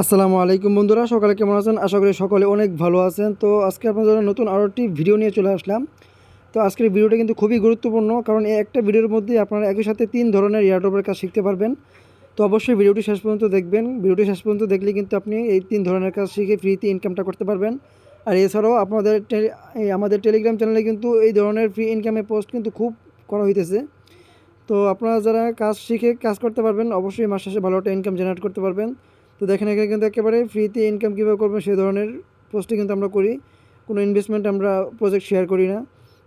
আসসালামু আলাইকুম বন্ধুরা, সকালে কেমন আছেন? আশা করি সকলে অনেক ভালো আছেন। তো আজকে আপনাদের জন্য নতুন আরও একটি ভিডিও নিয়ে চলে আসলাম। তো আজকের ভিডিওটা কিন্তু খুবই গুরুত্বপূর্ণ, কারণ এই একটা ভিডিওর মধ্যে আপনারা একই সাথে তিন ধরনের এয়ারড্রপের কাজ শিখতে পারবেন। তো অবশ্যই ভিডিওটি শেষ পর্যন্ত দেখবেন। ভিডিওটি শেষ পর্যন্ত দেখলে কিন্তু আপনি এই তিন ধরনের কাজ শিখে ফ্রিতে ইনকামটা করতে পারবেন। আর এছাড়াও আপনাদের আমাদের টেলিগ্রাম চ্যানেলে কিন্তু এই ধরনের ফ্রি ইনকামের পোস্ট কিন্তু খুব করা হইতেছে। তো আপনারা যারা কাজ শিখে কাজ করতে পারবেন, অবশ্যই মাস শেষে ভালো একটা ইনকাম জেনারেট করতে পারবেন। তো দেখেন এখানে কিন্তু একেবারে ফ্রিতে ইনকাম কীভাবে করবেন সেই ধরনের পোস্টই কিন্তু আমরা করি। কোনো ইনভেস্টমেন্ট আমরা প্রজেক্ট শেয়ার করি না।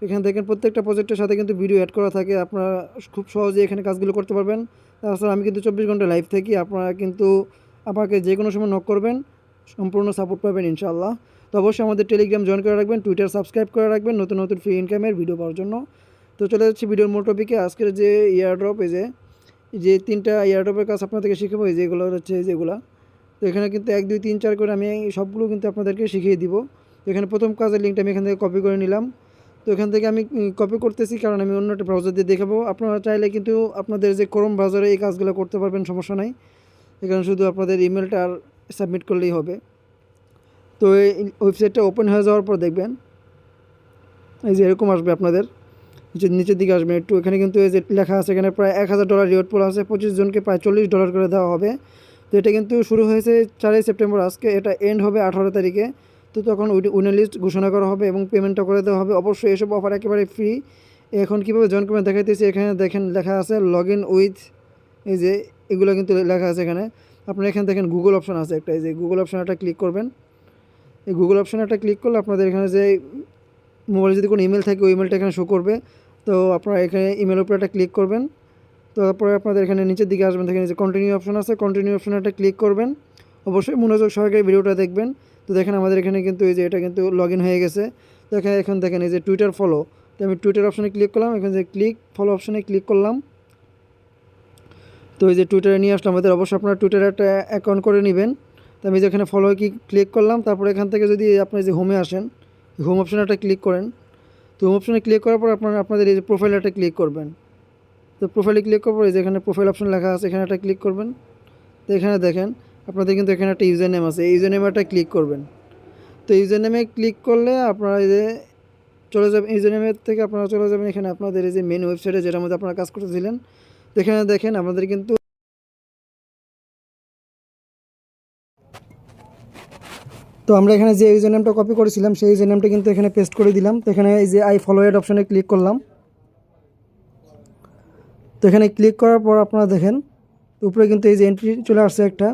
এখানে দেখেন প্রত্যেকটা প্রজেক্টের সাথে কিন্তু ভিডিও অ্যাড করা থাকে। আপনারা খুব সহজে এখানে কাজগুলো করতে পারবেন। তাছাড়া আমি কিন্তু চব্বিশ ঘণ্টা লাইভ থাকি। আপনারা কিন্তু আমাকে যে কোনো সময় নক করবেন। সম্পূর্ণ সাপোর্ট পাবেন ইনশাআল্লাহ। তো অবশ্যই আমাদের টেলিগ্রাম জয়েন করে রাখবেন। টুইটার সাবস্ক্রাইব করে রাখবেন নতুন নতুন ফ্রি ইনকামের ভিডিও পাওয়ার জন্য। তো চলে যাচ্ছি ভিডিওর মূল টপিকে আজকের যে ইয়ারড্রপ এই যে যে তিনটা ইয়ারড্রপের কাজ আপনাদেরকে শিখাবো। এই যেগুলো হচ্ছে যেগুলো তো এখানে কিন্তু এক, দুই, তিন, চার করে আমি সবগুলো কিন্তু আপনাদেরকে শিখিয়ে দিব। এখানে প্রথম কাজের লিঙ্কটা আমি এখান থেকে কপি করে নিলাম। তো এখান থেকে আমি কপি করতেছি কারণ আমি অন্য একটা ব্রাউজার দিয়ে দেখাবো। আপনারা চাইলে কিন্তু আপনাদের যে ক্রোম ব্রাউজারে এই কাজগুলো করতে পারবেন, সমস্যা নাই। এখানে শুধু আপনাদের ইমেলটা আর সাবমিট করলেই হবে। তো এই ওয়েবসাইটটা ওপেন হয়ে যাওয়ার পর দেখবেন, এই যে এরকম আসবে আপনাদের। নিচের নিচের দিকে আসবেন একটু। এখানে কিন্তু এই যে লেখা আছে, এখানে প্রায় এক হাজার ডলার রিওয়ার্ড পোল আছে। পঁচিশ জনকে প্রায় চল্লিশ ডলার করে দেওয়া হবে। তো এটা কিন্তু শুরু হয়েছে চারই সেপ্টেম্বর, আজকে এটা এন্ড হবে আঠারো তারিখে। তো তখন উইনার লিস্ট ঘোষণা করা হবে এবং পেমেন্টটা করে দেওয়া হবে। অবশ্যই এসব অফার একেবারে ফ্রি এখন কীভাবে জয়েন করবেন দেখাইতেছি, এখানে দেখেন লেখা আছে লগ ইন উইথ এই যে এগুলো কিন্তু লেখা আছে এখানে। আপনার এখানে দেখেন গুগল অপশন আছে একটা, এই যে গুগল অপশন একটা ক্লিক করবেন। এই গুগল অপশন একটা ক্লিক করলে আপনাদের এখানে যে মোবাইলে যদি কোনো ইমেল থাকে, ওই ইমেলটা এখানে শো করবে। তো আপনারা এখানে ইমেলের উপরে একটা ক্লিক করবেন। তারপরে আপনাদের এখানে নিচের দিকে আসবেন, দেখেন যে কন্টিনিউ অপশন আছে কন্টিনিউ অপশনে একটা ক্লিক করবেন। অবশ্যই মনোযোগ সহকারে ভিডিওটা দেখবেন। তো দেখেন আমাদের এখানে কিন্তু এই যে এটা কিন্তু লগ হয়ে গেছে। দেখেন এখন দেখেন এই যে টুইটার ফলো তো আমি টুইটার অপশনে ক্লিক করলাম, এখানে যে ক্লিক ফলো অপশনে ক্লিক করলাম। তো এই যে টুইটারে নিয়ে আসলাম, আমাদের অবশ্যই আপনারা টুইটারে একটা অ্যাকাউন্ট করে নেবেন। তো আমি যেখানে ফলো কি ক্লিক করলাম, তারপরে এখান থেকে যদি আপনি যে হোমে আসেন হোম অপশনে একটা ক্লিক করেন। তো হোম অপশনে ক্লিক করার পর আপনারা, আপনাদের এই যে প্রোফাইলে একটা ক্লিক করবেন। তো প্রোফাইলে ক্লিক পর এই যে এখানে প্রোফাইল অপশন লেখা আছে, এখানে একটা ক্লিক করবেন। তো এখানে দেখেন, আপনাদের কিন্তু এখানে একটা ইউজার নেম আছে, এই ইউজার নেমে একটা ক্লিক করবেন। তো ইউজার নেমে ক্লিক করলে আপনারা এই যে চলে যাবেন ইউজার নেমের থেকে আপনারা চলে যাবেন এখানে আপনাদের এই যে মেন ওয়েবসাইটে যেটার মধ্যে আপনারা কাজ করতেছিলেন। তো এখানে দেখেন, আমাদের কিন্তু তো আমরা এখানে যে ইউজার নেমটা কপি করেছিলাম, সেই ইউজার নেমটা কিন্তু এখানে পেস্ট করে দিলাম। তো এখানে এই যে আই ফলো এড অপশনে ক্লিক করলাম। তো এখানে ক্লিক করার পর আপনারা দেখেন, উপরে কিন্তু এই যে এন্ট্রি চলে আসছে একটা,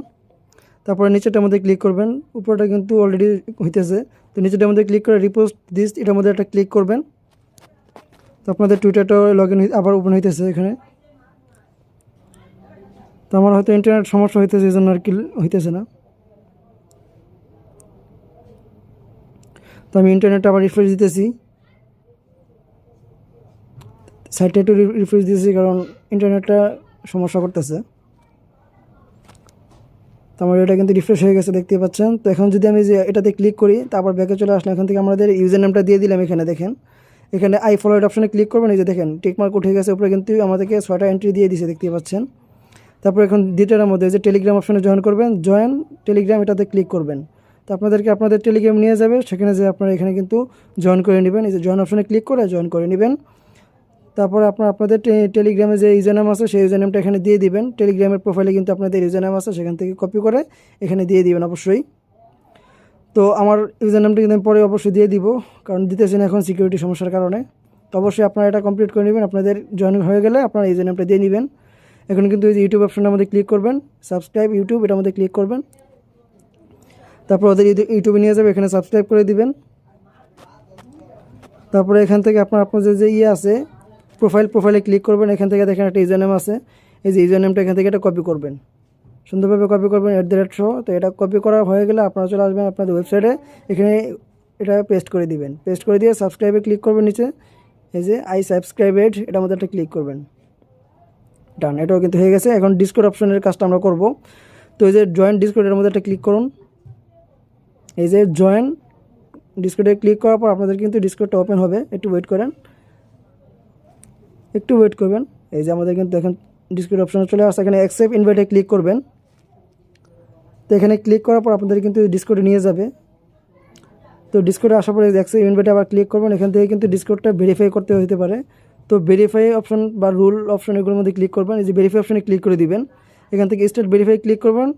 তারপরে নিচেটার মধ্যে ক্লিক করবেন, উপরটা কিন্তু অলরেডি হইতেছে। তো নিচেটার মধ্যে ক্লিক করে রিপোস্ট দিস এটার মধ্যে একটা ক্লিক করবেন। তো আপনাদের টুইটারটা লগ ইন আবার ওপেন হইতেছে এখানে। তো আমার হয়তো ইন্টারনেট সমস্যা হইতেছে এই জন্য আর কি হইতেছে না। তো আমি ইন্টারনেটটা আবার রিফ্রেশ দিতেছি। সাইটটা একটু রিফ্রেশ দিয়েছি কারণ ইন্টারনেটটা সমস্যা করতেছে। তো আমার এটা কিন্তু রিফ্রেশ হয়ে গেছে দেখতে পাচ্ছেন। তো এখন যদি আমি যে এটাতে ক্লিক করি, তারপর ব্যাকে চলে আসলাম এখান থেকে আমাদের ইউজার নামটা দিয়ে দিলাম এখানে, দেখেন। এখানে আই ফলোয়েড অপশনে ক্লিক করবেন, এই যে দেখেন টিকমার্ক উঠে গেছে, উপরে কিন্তু আমাদেরকে ছয়টা এন্ট্রি দিয়ে দিছে দেখতে পাচ্ছেন। তারপর এখন দ্বিতীয়টার মধ্যে যে টেলিগ্রাম অপশনে জয়েন করবেন জয়েন টেলিগ্রাম এটাতে ক্লিক করবেন। তো আপনাদেরকে আপনাদের টেলিগ্রাম নিয়ে যাবে, সেখানে যে আপনারা এখানে কিন্তু জয়েন করে নেবেন। এই যে জয়েন অপশনে ক্লিক করে জয়েন করে নেবেন। তারপরে আপনার আপনাদের টেলিগ্রামে যে ইউজার নাম আছে, সেই ইউজার নামটা এখানে দিয়ে দিবেন। টেলিগ্রামের প্রোফাইলে কিন্তু আপনাদের ইউজার নাম আছে, সেখান থেকে কপি করে এখানে দিয়ে দিবেন অবশ্যই। তো আমার ইউজার নামটা কিন্তু পরে অবশ্যই দিয়ে দিব, কারণ দিতেছেন এখন সিকিউরিটি সমস্যার কারণে। তো অবশ্যই আপনারা এটা কমপ্লিট করে নেবেন, আপনাদের জয়েন হয়ে গেলে আপনারা ইউজার নামটা দিয়ে নেবেন। এখন কিন্তু এই যে ইউটিউব অপশনের মধ্যে ক্লিক করবেন সাবস্ক্রাইব ইউটিউব এটার মধ্যে ক্লিক করবেন। তারপর ওদের ইউটিউ- ইউটিউবে নিয়ে যাবে, এখানে সাবস্ক্রাইব করে দিবেন। তারপরে এখান থেকে আপনার আপনাদের যে ইয়ে আছে প্রোফাইল প্রোফাইলে ক্লিক করবেন, এখান থেকে দেখেন একটা ইউজার নেম আছে। এই যে ইউজার নেমটা এখান থেকে এটা কপি করবেন। সুন্দরভাবে কপি করবেন এট দ্য রেট শো তো এটা কপি করা হয়ে গেলে আপনারা চলে আসবেন আপনাদের ওয়েবসাইটে এখানে এটা পেস্ট করে দিবেন। পেস্ট করে দিয়ে সাবস্ক্রাইবে ক্লিক করবেন নিচে। এই যে আই সাবস্ক্রাইবেড এটার মধ্যে একটা ক্লিক করবেন। ডান এটাও কিন্তু হয়ে গেছে। এখন ডিসকোড অপশনের কাজটা আমরা করব। তো এই যে জয়েন্ট এটার মধ্যে একটা ক্লিক করুন। এই যে জয়েন ডিসকোডে ক্লিক করার পর আপনাদের কিন্তু ডিসকোডটা ওপেন হবে। একটু ওয়েট করেন। একটু ওয়েট করবেন। এই যে আমাদের কিন্তু এখন ডিসকোড অপশনে চলে আসছে। এখানে অ্যাকসেপ্ট ইনভাইটে ক্লিক করবেন। তো এখানে ক্লিক করার পর আপনাদের কিন্তু ডিসকোডে নিয়ে যাবে। তো ডিসকোডে আসার পরে দেখছে ইনভাইটে আবার ক্লিক করবেন। এখান থেকে কিন্তু ডিসকোডটা ভেরিফাই করতে হতে পারে। তো ভেরিফাই অপশন বা রুল অপশন এগুলোর মধ্যে ক্লিক করবেন। এই যে ভেরিফাই অপশনে ক্লিক করে দিবেন। এখান থেকে স্টার্ট ভেরিফাই ক্লিক করবেন।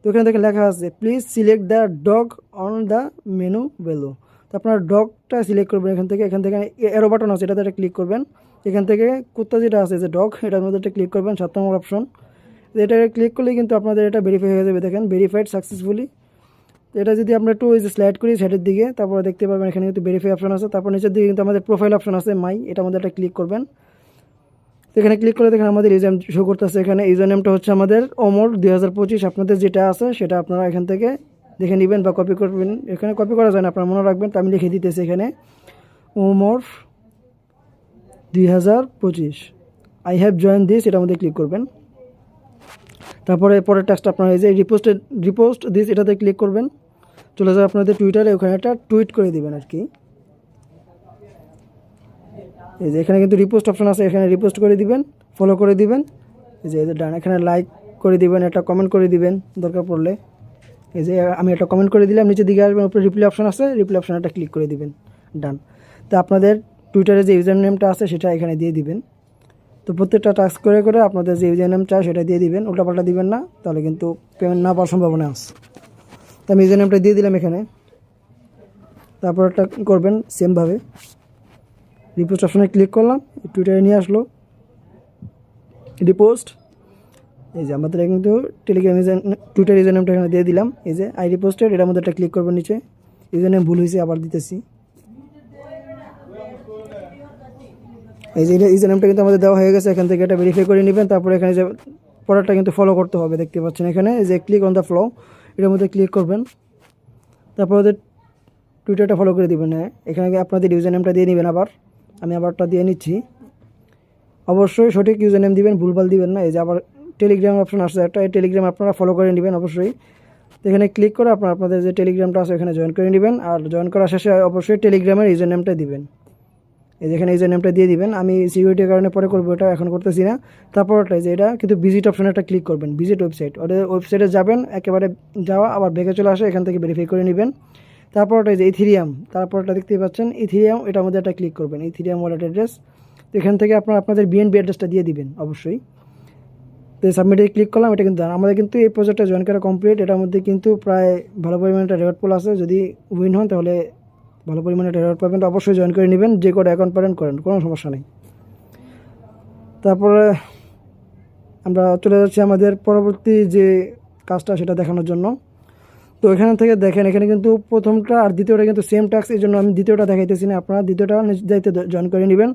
তো এখান থেকে লেখা আছে please select the dog on the menu value তো আপনার ডগটা সিলেক্ট করবেন এখান থেকে। এখান থেকে এরো বাটন আছে, এটাতে ক্লিক করবেন। এখান থেকে কুত্তা যেটা আছে, যে ডগ, এটার মধ্যে একটা ক্লিক করবেন, সাত নম্বর অপশন এটা ক্লিক করলে কিন্তু আপনাদের এটা ভেরিফাই হয়ে যাবে, দেখেন ভেরিফাইড সাকসেসফুলি এটা যদি আমরা একটু ওই যে স্লাইড করি সাইডের দিকে, তারপরে দেখতে পারবেন এখানে কিন্তু ভেরিফাই অপশন আছে। তারপর নিচের দিকে কিন্তু আমাদের প্রোফাইল অপশন আছে মাই এটা মধ্যে একটা ক্লিক করবেন। এখানে ক্লিক করলে দেখেন আমাদের ইউজার শো করতেছে। এখানে ইউজার নেমটা হচ্ছে আমাদের অমর দুই হাজার পঁচিশ। আপনাদের যেটা আছে, সেটা আপনারা এখান থেকে দেখে নেবেন বা কপি করবেন। এখানে কপি করা যায় না, আপনারা মনে রাখবেন, তো আমি লিখে দিতেছি এখানে ওমর দুই হাজার পঁচিশ। আই হ্যাভ জয়েন দিস এটার মধ্যে ক্লিক করবেন। তারপরে পরের টাস্কটা আপনার এই যে রিপোস্টেড রিপোস্ট দিস এটাতে ক্লিক করবেন। চলে যাবে আপনাদের টুইটারে ওখানে একটা টুইট করে দিবেন আর কি। এই যে এখানে কিন্তু রিপোস্ট অপশন আছে, এখানে রিপোস্ট করে দিবেন ফলো করে দিবেন। এই যে এই যে ডান, এখানে লাইক করে দিবেন, একটা কমেন্ট করে দিবেন, দরকার পড়লে। এই যে, আমি একটা কমেন্ট করে দিলাম, নিচের দিকে আসবেন, উপরে রিপ্লাই অপশন আছে রিপ্লাই অপশন একটা ক্লিক করে দিবেন ডান তো আপনাদের টুইটারে যে ইউজার নেমটা আছে, সেটা এখানে দিয়ে দিবেন। তো প্রত্যেকটা টাস্ক করে করে আপনাদের যে ইউজার নেম চায়, সেটা দিয়ে দিবেন। উল্টাপাল্টা দিবেন না, তাহলে কিন্তু পেমেন্ট না পাওয়ার সম্ভাবনা আছে। তো আমি ইউজার নেমটা দিয়ে দিলাম এখানে। তারপর একটা করবেন সেমভাবে রিপোস্ট অপশনে ক্লিক করলাম টুইটারে নিয়ে আসলো। রিপোস্ট এই যে আমাদের কিন্তু টেলিগ্রাম ইউজার টুইটার ইউজার নেমটা এখানে দিয়ে দিলাম। এই যে আই রিপোস্টেড এটার মধ্যে একটা ক্লিক করবেন নিচে। ইউজার নেম ভুল হয়েছে, আবার দিতেছি। এই যে ইউজার কিন্তু আমাদের দেওয়া হয়ে গেছে, এখান থেকে এটা ভেরিফাই করে নেবেন। তারপরে এখানে যে প্রোডাক্টটা কিন্তু ফলো করতে হবে, দেখতে পাচ্ছেন এখানে। যে ক্লিক অন দ্য ফ্লো এটার মধ্যে ক্লিক করবেন। তারপর ওদের টুইটারটা ফলো করে দিবেন। হ্যাঁ এখানে আপনাদের ইউজার নেমটা দিয়ে নেবেন আবার। আমি আবারটা দিয়ে নিচ্ছি। অবশ্যই সঠিক ইউজার নেম দিবেন, ভুলভাল দিবেন না। এই যে আবার টেলিগ্রাম অপশন আসছে একটা, এই টেলিগ্রাম আপনারা ফলো করে নেবেন অবশ্যই। এখানে ক্লিক করে আপনার, আপনাদের যে টেলিগ্রামটা আছে এখানে জয়েন করে নেবেন। আর জয়েন করার শেষে অবশ্যই টেলিগ্রামের ইউজার নেমটা দিবেন। এই যে এখানে ইউজার নেমটা দিয়ে দিবেন। আমি সিকিউরিটির কারণে পরে করব, এটা এখন করতেছি না। তারপরটা যে এটা, কিন্তু ভিজিট অপশনে একটা ক্লিক করবেন ভিজিট ওয়েবসাইট ওদের ওয়েবসাইটে যাবেন, একেবারে যাওয়া, আবার বেগে চলে আসে, এখান থেকে ভেরিফাই করে নেবেন। তারপরটা যে ইথিরিয়াম তারপরটা দেখতেই পাচ্ছেন ইথিরিয়াম এটার মধ্যে একটা ক্লিক করবেন ইথিরিয়াম ওয়ালেট অ্যাড্রেস তো এখান থেকে আপনার, আপনাদের বিএনবি অ্যাড্রেসটা দিয়ে দিবেন, অবশ্যই। তো সাবমিটে ক্লিক করলাম, এটা কিন্তু, আমাদের কিন্তু এই প্রজেক্টটা জয়েন করা কমপ্লিট এটার মধ্যে কিন্তু প্রায় ভালো পরিমাণে একটা রেওয়ার্ড পোল আছে। যদি উইন হন, তাহলে ভালো পরিমাণে রেওয়ার্ড পাবেন অবশ্যই জয়েন করে নেবেন, যে করে অ্যাকাউন্ট প্যারেন্ট করেন, কোনো সমস্যা নেই। তারপরে আমরা চলে যাচ্ছি আমাদের পরবর্তী যে কাজটা সেটা দেখানোর জন্য। তো এখান থেকে দেখেন, এখানে কিন্তু প্রথমটা আর দ্বিতীয়টা কিন্তু সেম ট্যাক্স এই জন্য আমি দ্বিতীয়টা দেখাইতেছি না। আপনারা দ্বিতীয়টা যাইতে জয়েন করে নেবেন।